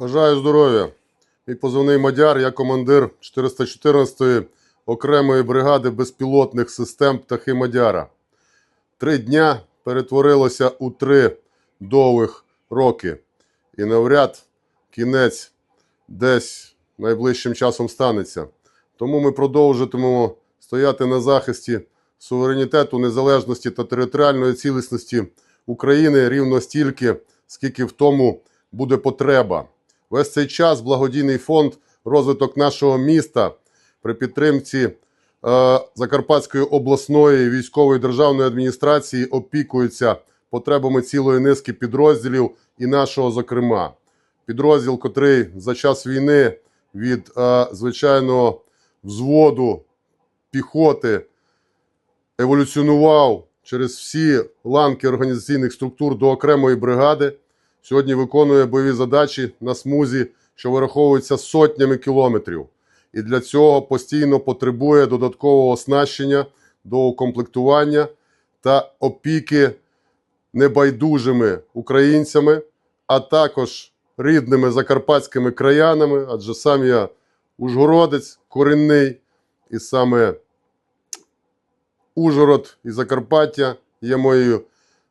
Бажаю здоров'я. Мій позивний Мадяр, я командир 414-ї окремої бригади безпілотних систем птахи Мадяра. Три дня перетворилося у три довгих роки. І навряд кінець десь найближчим часом станеться. Тому ми продовжитимемо стояти на захисті суверенітету, незалежності та територіальної цілісності України рівно стільки, скільки в тому буде потреба. Весь цей час благодійний фонд розвиток нашого міста при підтримці е, Закарпатської обласної військової державної адміністрації опікується потребами цілої низки підрозділів і нашого, зокрема, підрозділ, котрий за час війни від е, звичайного взводу піхоти еволюціонував через всі ланки організаційних структур до окремої бригади. Сьогодні виконує бойові задачі на смузі, що вираховуються сотнями кілометрів. І для цього постійно потребує додаткового оснащення, доукомплектування та опіки небайдужими українцями, а також рідними закарпатськими краянами, адже сам я ужгородець корінний, і саме Ужгород і Закарпаття є моєю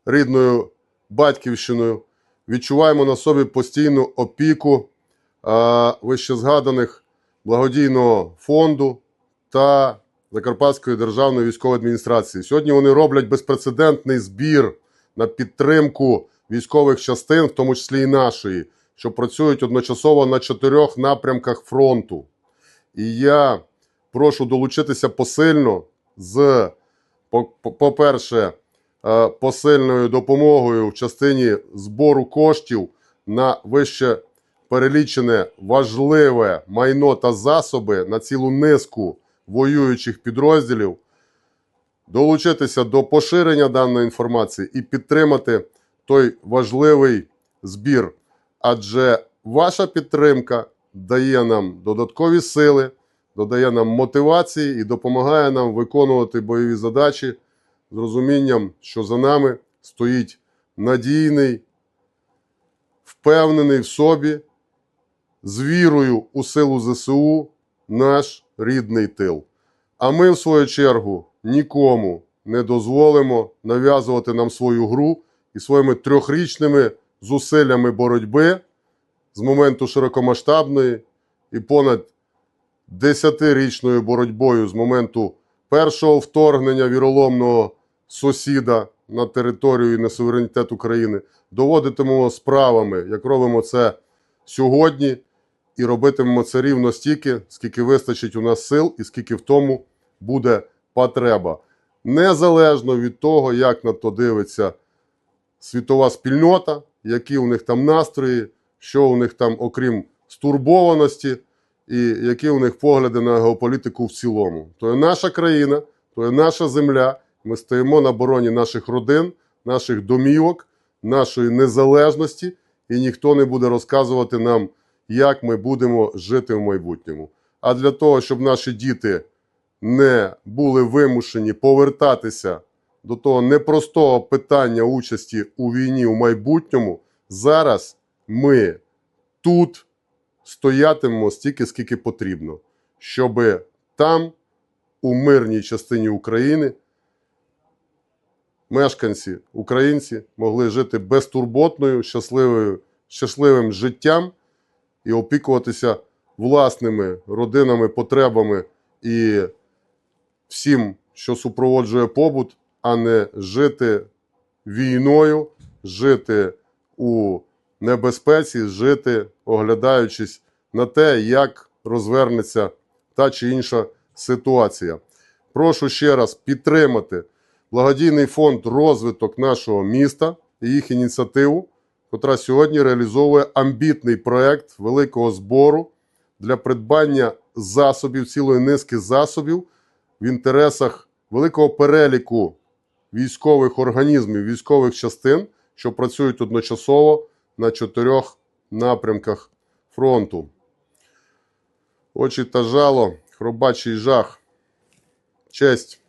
рідною батьківщиною. Відчуваємо на собі постійну опіку а, вищезгаданих благодійного фонду та Закарпатської державної військової адміністрації. Сьогодні вони роблять безпрецедентний збір на підтримку військових частин, в тому числі і нашої, що працюють одночасово на чотирьох напрямках фронту. І я прошу долучитися посильно з, по- по- по-перше, е, посильною допомогою в частині збору коштів на вище перелічене важливе майно та засоби на цілу низку воюючих підрозділів, долучитися до поширення даної інформації і підтримати той важливий збір. Адже ваша підтримка дає нам додаткові сили, додає нам мотивації і допомагає нам виконувати бойові задачі з розумінням, що за нами стоїть надійний, впевнений в собі, з вірою у силу ЗСУ наш рідний тил. А ми, в свою чергу, нікому не дозволимо нав'язувати нам свою гру і своїми трьохрічними зусиллями боротьби з моменту широкомасштабної і понад десятирічною боротьбою з моменту першого вторгнення віроломного сусіда на територію і на суверенітет України, доводитимемо справами, як робимо це сьогодні, і робитимемо це рівно стільки, скільки вистачить у нас сил і скільки в тому буде потреба. Незалежно від того, як на то дивиться світова спільнота, які у них там настрої, що у них там, окрім стурбованості, і які у них погляди на геополітику в цілому. То є наша країна, то є наша земля. Ми стоїмо на обороні наших родин, наших домівок, нашої незалежності, і ніхто не буде розказувати нам, як ми будемо жити в майбутньому. А для того, щоб наші діти не були вимушені повертатися до того непростого питання участі у війні у майбутньому, зараз ми тут стоятимемо стільки, скільки потрібно, щоб там, у мирній частині України, мешканці, українці могли жити безтурботною, щасливою, щасливим життям і опікуватися власними родинами, потребами і всім, що супроводжує побут, а не жити війною, жити у небезпеці, жити, оглядаючись на те, як розвернеться та чи інша ситуація. Прошу ще раз підтримати благодійний фонд розвиток нашого міста і їх ініціативу, котра сьогодні реалізовує амбітний проект великого збору для придбання засобів, цілої низки засобів в інтересах великого переліку військових організмів, військових частин, що працюють одночасово на чотирьох напрямках фронту. Очі та жало, хробачий жах, честь